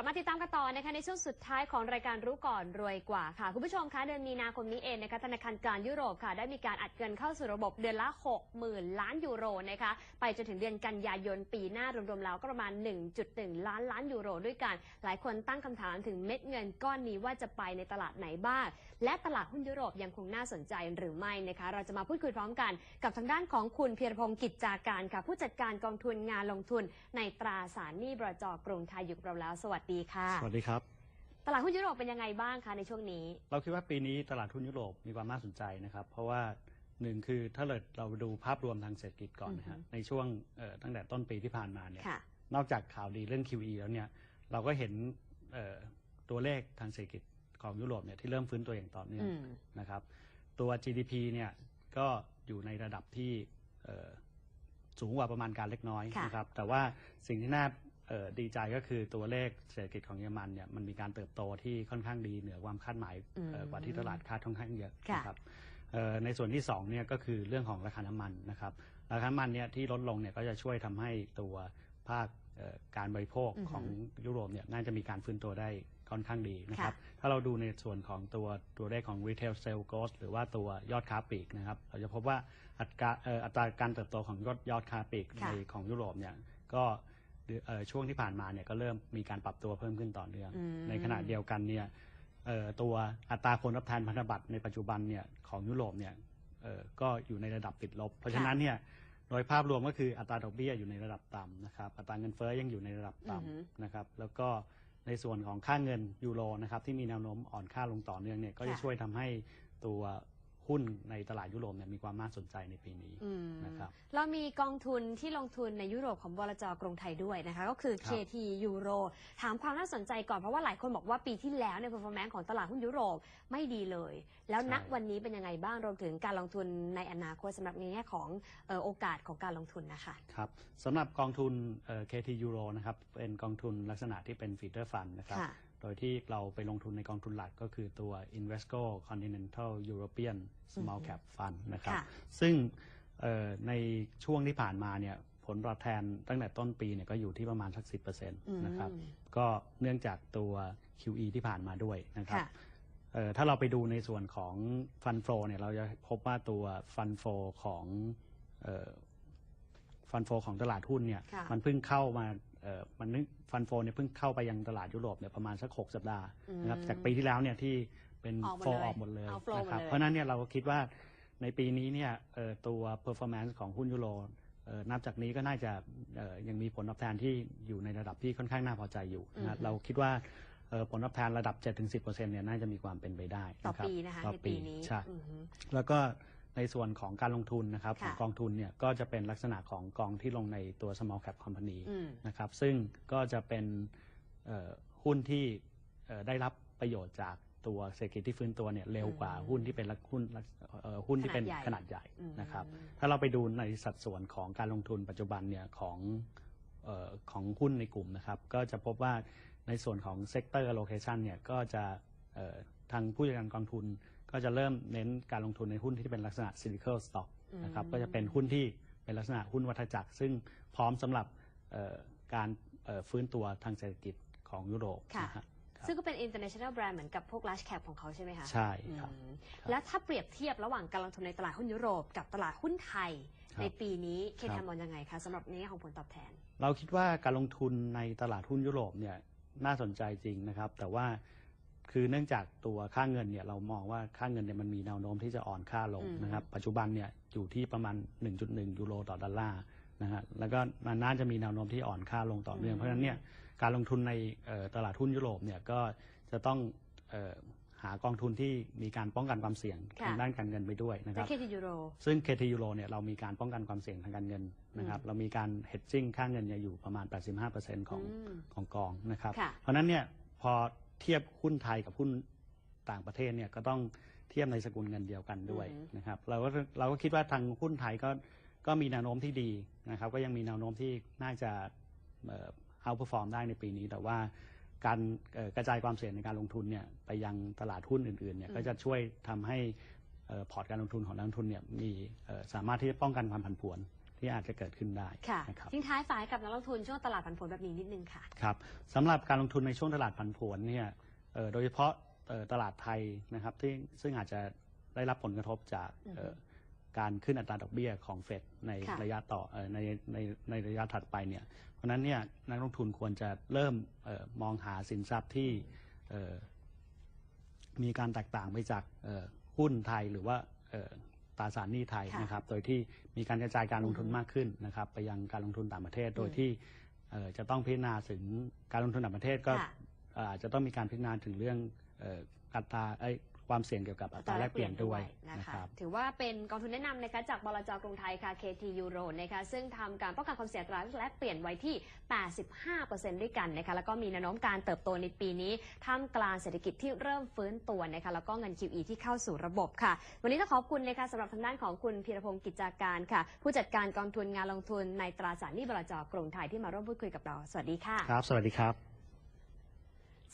ลับมาติดตามกันต่อนะคะในช่วงสุดท้ายของรายการรู้ก่อนรวยกว่าค่ะ คุณผู้ชมคะเดือนมีนาคมนี้เองนะคะธนาคารกลางยุโรปค่ะ ได้มีการอัดเงินเข้าสู่ระบบเดือนละ 60,000 ล้านยูโรนะคะไปจนถึงเดือนกันยายนปีหน้ารวมๆแล้วก็ประมาณ 1.1 ล้านล้านยูโรด้วยกัน หลายคนตั้งคำถามถึงเม็ดเงินก้อนนี้ว่าจะไปในตลาดไหนบ้าง และตลาดหุ้นยุโรปยังคงน่าสนใจหรือไม่นะคะ เราจะมาพูดคุยพร้อมกันกับทางด้านของคุณเพียรพงศ์กิจจาการค่ะ ผู้จัดการกองทุนงานลงทุนในตราสารหนี้บรจกรุงไทยอยู่กับเราแล้วสวัสดีค่ะ สวัสดีครับ ตลาดหุ้นยุโรปเป็นยังไงบ้างคะในช่วงนี้ เราคิดว่าปีนี้ตลาดหุ้นยุโรปมีความน่าสนใจนะครับ เพราะว่าหนึ่งคือถ้าเราเราดูภาพรวมทางเศรษฐกิจก่อนนะฮะอือฮึในช่วงเอ่อตั้งแต่ต้นปีที่ผ่านมาเนี่ยค่ะนอกจากข่าวดีเรื่อง QE แล้วเนี่ย เราก็เห็นเอ่อตัวเลขทางเศรษฐกิจของยุโรปเนี่ยที่เริ่มฟื้นตัวอย่างต่อเนื่องอืมนะครับ ตัว GDP เนี่ยก็อยู่ในระดับที่เอ่อสูงกว่าประมาณการเล็กน้อยค่ะนะครับ แต่ว่าสิ่งที่น่าเอ่อ ดีใจก็คือตัวเลขเศรษฐกิจของเยอรมันเนี่ยมันมีการเติบโตที่ค่อนข้างดีเหนือความคาดหมายเอ่อกว่าที่ตลาดคาดค่อนข้างเยอะค่ะนะครับเอ่อในส่วนที่2เนี่ยก็คือเรื่องของราคาน้ำมันนะครับราคาน้ำมันเนี่ยที่ลดลงเนี่ยก็จะช่วยทำให้ตัวภาคเอ่อการบริโภคอือฮึของยุโรปเนี่ยน่าจะมีการฟื้นตัวได้ค่อนข้างดีนะครับค่ะถ้าเราดูในส่วนของตัวตัวเลขของ retail sales growth หรือว่าตัวยอดค้าปลีกนะครับ เราจะพบว่าอัตราเอ่ออัตราการเติบโตของยอดยอดค้าปลีกค่ะในของยุโรปเนี่ยก็เดือนเอ่อ ช่วงที่ผ่านมาเนี่ยก็เริ่มมีการปรับตัวเพิ่มขึ้นต่อเนื่องอืมในขณะเดียวกันเนี่ยเอ่อตัวอัตราผลตอบแทนพันธบัตรในปัจจุบันเนี่ยของยุโรปเนี่ยเอ่อก็อยู่ในระดับติดลบ เพราะฉะนั้นเนี่ยโดยภาพรวมก็คืออัตราดอกเบี้ยอยู่ในระดับต่ำนะครับอัตราเงินเฟ้อยังอยู่ในระดับต่อือฮึำนะครับแล้วก็ในส่วนของค่าเงินยูโรนะครับที่มีแนวโน้มอ่อนค่าลงต่อเนื่องเนี่ยก็จะค่ะช่วยทำให้ตัว หุ้นในตลาดยุโรปเนี่ยมีความน่าสนใจในปีนี้อืมนะครับเรามีกองทุนที่ลงทุนในยุโรปของบลจกรุงไทยด้วยนะคะ ก็คือครับ KT Euro ถามความน่าสนใจก่อนเพราะว่าหลายคนบอกว่าปีที่แล้วเนี่ย performance ของตลาดหุ้นยุโรปไม่ดีเลย แล้วณวันนี้เป็นยังไงบ้างรวมถึงการลงทุนในอนาคตสำหรับในแง่ของเอ่อโอกาสของการลงทุนนะคะครับสำหรับกองทุนเอ่อ KT Euro นะครับเป็นกองทุนลักษณะที่เป็น feeder fund นะครับค่ะ โดยที่เราไปลงทุนในกองทุนหลักก็คือตัว Invesco Continental European Small Cap Fund นะครับค่ะซึ่งเอ่อในช่วงที่ผ่านมาเนี่ยผลตอบแทนตั้งแต่ต้นปีเนี่ยก็อยู่ที่ประมาณสัก 10%นะครับอืมก็เนื่องจากตัว QE ที่ผ่านมาด้วยนะครับค่ะเอ่อถ้าเราไปดูในส่วนของฟันโฟเนี่ยเราจะพบว่าตัวฟันโฟของฟันโฟของตลาดหุ้นเนี่ยค่ะมันเพิ่งเข้ามา เอ่อมันฟันโฟเนี่ยเพิ่งเข้าไปยังตลาดยุโรปเนี่ยประมาณสัก6สัปดาห์นะครับอืมจากปีที่แล้วเนี่ยที่เป็นออกหมดโฟเลยออกหมดเลยเอา flow นะครับหมดเลย เพราะฉะนั้นเนี่ยเราก็คิดว่าในปีนี้เนี่ยเอ่อตัว performance ของหุ้นยุโรเอ่อนับจากนี้ก็น่าจะเอ่อยังมีผลตอบแทนที่อยู่ในระดับที่ค่อนข้างน่าพอใจอยู่นะครับเราคิดว่าเอ่อผลตอบแทนระดับ 7-10%เนี่ยน่าจะมีความเป็นไปได้ต่อนะครับปีนะคะต่อในปีนี้ใช่ อือฮึ แล้วก็ ในส่วนของการลงทุนนะครับค่ะของกองทุนเนี่ยก็จะเป็นลักษณะของกองที่ลงในตัว small cap company อืมนะครับซึ่งก็จะเป็นเอ่อหุ้นที่เอ่อได้รับประโยชน์จากตัวเศรษฐกิจที่ฟื้นตัวเนี่ยเร็วกว่าอืมหุ้นที่เป็นลักหุ้นลักเอ่อหุ้นที่เป็นขนาดใหญ่ขนาดใหญ่อืมนะครับ ถ้าเราไปดูในสัดส่วนของการลงทุนปัจจุบันเนี่ยของเอ่อของหุ้นในกลุ่มนะครับ ก็จะพบว่าในส่วนของ sector allocation เนี่ยก็จะเอ่อทางผู้จัดการกองทุน ก็จะเริ่มเน้นการลงทุนในหุ้นที่เป็นลักษณะ cyclical stock นะครับอืมก็จะเป็นหุ้นที่เป็นลักษณะหุ้นวัฏจักร ซึ่งพร้อมสำหรับเอ่อการเอ่อฟื้นตัวทางเศรษฐกิจของยุโรปค่ะนะฮะครับซึ่งก็เป็น international brand เหมือนกับพวก large cap ของเขาใช่ไหมคะ ใช่ครับอืมครับแล้วถ้าเปรียบเทียบระหว่างการลงทุนในตลาดหุ้นยุโรปกับตลาดหุ้นไทยครับในปีนี้เคครับทมองยังไงคะสำหรับในแง่ของผลตอบแทน เราคิดว่าการลงทุนในตลาดหุ้นยุโรปเนี่ยน่าสนใจจริงนะครับ แต่ว่า คือเนื่องจากตัวค่าเงินเนี่ยเรามองว่าค่าเงินเนี่ยมันมีแนวโน้มที่จะอ่อนค่าลงอืมนะครับ ปัจจุบันเนี่ยอยู่ที่ประมาณ 1.1 ยูโรต่อดอลลาร์นะฮะแล้วก็มันน่าจะมีแนวโน้มที่อ่อนค่าลงต่อเนื่อง เพราะฉะนั้นเนี่ยการลงทุนในเอ่อตลาดหุ้นยุโรปเนี่ยก็จะต้องเอ่อหากองทุนที่มีการป้องกันความเสี่ยงค่ะทางด้านการเงินไปด้วยนะคในรับเคทยูโรซึ่ง KT Euro เนี่ยเรามีการป้องกันความเสี่ยงทางการเงินนะครับเรามีการ hedging ค่าเงินเนี่ยอยู่ประมาณ 85%ของอืมของกองนะครับค่ะเพราะฉะนั้นเนี่ยพอ เทียบหุ้นไทยกับหุ้นต่างประเทศเนี่ยก็ต้องเทียบในสกุลเงินเดียวกันด้วยอือฮึนะครับเราก็เราก็คิดว่าทางหุ้นไทยก็ก็มีแนวโน้มที่ดีนะครับ ก็ยังมีแนวโน้มที่น่าจะเอ่อ outperform ได้ในปีนี้ แต่ว่าการเอ่อกระจายความเสี่ยงในการลงทุนเนี่ยไปยังตลาดหุ้นอื่นๆเนี่ยอืมก็จะช่วยทำให้เอ่อพอร์ตการลงทุนของนักลงทุนเนี่ยมีเอ่อสามารถที่จะป้องกันความผันผวน ที่อาจจะเกิดขึ้นได้ค่ะนะครับทิ้งท้ายฝากให้กับนักลงทุนช่วงตลาดผันผวนแบบนี้นิดนึงค่ะครับสำหรับการลงทุนในช่วงตลาดผันผวนเนี่ยเอ่อโดยเฉพาะเอ่อตลาดไทยนะครับที่ซึ่งอาจจะได้รับผลกระทบจากเอ่อการขึ้นอัตราดอกเบี้ยของเฟดในค่ะระยะต่อเอ่อในในในระยะถัดไปเนี่ย เพราะฉะนั้นเนี่ยนักลงทุนควรจะเริ่มเออมองหาสินทรัพย์ที่เอ่อมีการแตกต่างไปจากเอ่อหุ้นไทยหรือว่าเอ่อ ตราสารหนี้ไทยค่ะนะครับ โดยที่มีการกระจายการลงทุนอือฮึมากขึ้นนะครับ ไปยังการลงทุนต่างประเทศ โดยอืมที่เอ่อจะต้องพิจารณาถึงการลงทุนต่างประเทศก็ค่ะเอ่ออาจจะต้องมีการพิจารณาถึงเรื่องเอ่ออัตราเอ้ย ความเสี่ยงเกี่ยวกับอัตราแลกเปลี่ยนด้วยนะนะคะครับถือว่าเป็นกองทุนแนะนำนะคะจากบลจกรุงไทยค่ะ KT Euro นะคะซึ่งทำการป้องกันความเสี่ยงอัตราแลกเปลี่ยนไว้ที่ 85%ด้วยกันนะคะแล้วก็มีแนวโน้มการเติบโตในปีนี้ท่ามกลางเศรษฐกิจที่เริ่มฟื้นตัวนะคะแล้วก็เงิน QE ที่เข้าสู่ระบบค่ะ วันนี้ต้องขอบคุณนะคะสำหรับทางด้านของคุณพีรพงศ์กิจจาการค่ะ ผู้จัดการกองทุนงานลงทุนในตราสารหนี้บลจกรุงไทยที่มาร่วมพูดคุยกับเราสวัสดีค่ะครับ สวัสดีครับ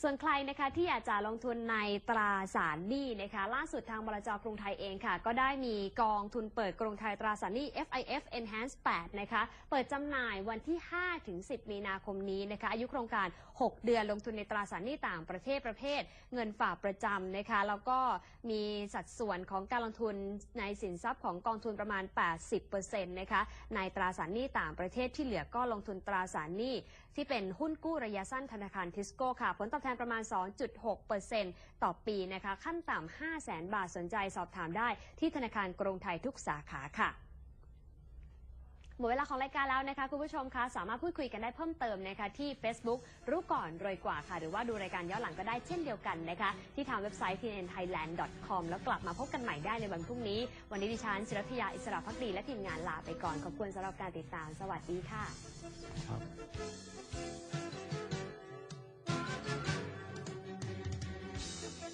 ส่วนใครนะคะที่อยากจะลงทุนในตราสารหนี้นะคะล่าสุดทางบลจกรุงไทยเองค่ะ ก็ได้มีกองทุนเปิดกรุงไทยตราสารหนี้ FIF Enhance 8นะคะเปิดจำหน่ายวันที่ 5 ถึง 10 มีนาคมนี้นะคะอายุโครงการ 6 เดือนลงทุนในตราสารหนี้ต่างประเทศประเภท เงินฝากประจำนะคะแล้วก็มีสัดส่วนของการลงทุนในสินทรัพย์ของกองทุนประมาณ 80%นะคะในตราสารหนี้ต่างประเทศที่เหลือก็ลงทุนตราสารหนี้ที่เป็นหุ้นกู้ระยะสั้นธนาคารทิสโก้ค่ะผลตอบแทนประมาณ 2.6%ต่อปีนะคะขั้นต่ำ 5 0 0แสนบาทสนใจสอบถามได้ที่ธนาคารกรุงไทยทุกสาขาค่ะหมดเวลาของรายการแล้วนะคะคุณผู้ชมคะสามารถพูดคุยกันได้เพิ่มเติมนะคะที่ Facebook รู้ก่อนรวยกว่าค่ะ หรือว่าดูรายการย้อนหลังก็ได้เช่นเดียวกันนะคะ ที่ทางเว็บไซต์ tnthailand.com แล้วกลับมาพบกันใหม่ได้ในวันพรุ่งนี้ วันนี้ดิฉันศิรัทยาอิสระพักดีและทีมงานลาไปก่อนขอบคุณสำหรับการติดตาม สวัสดีค่ะครับ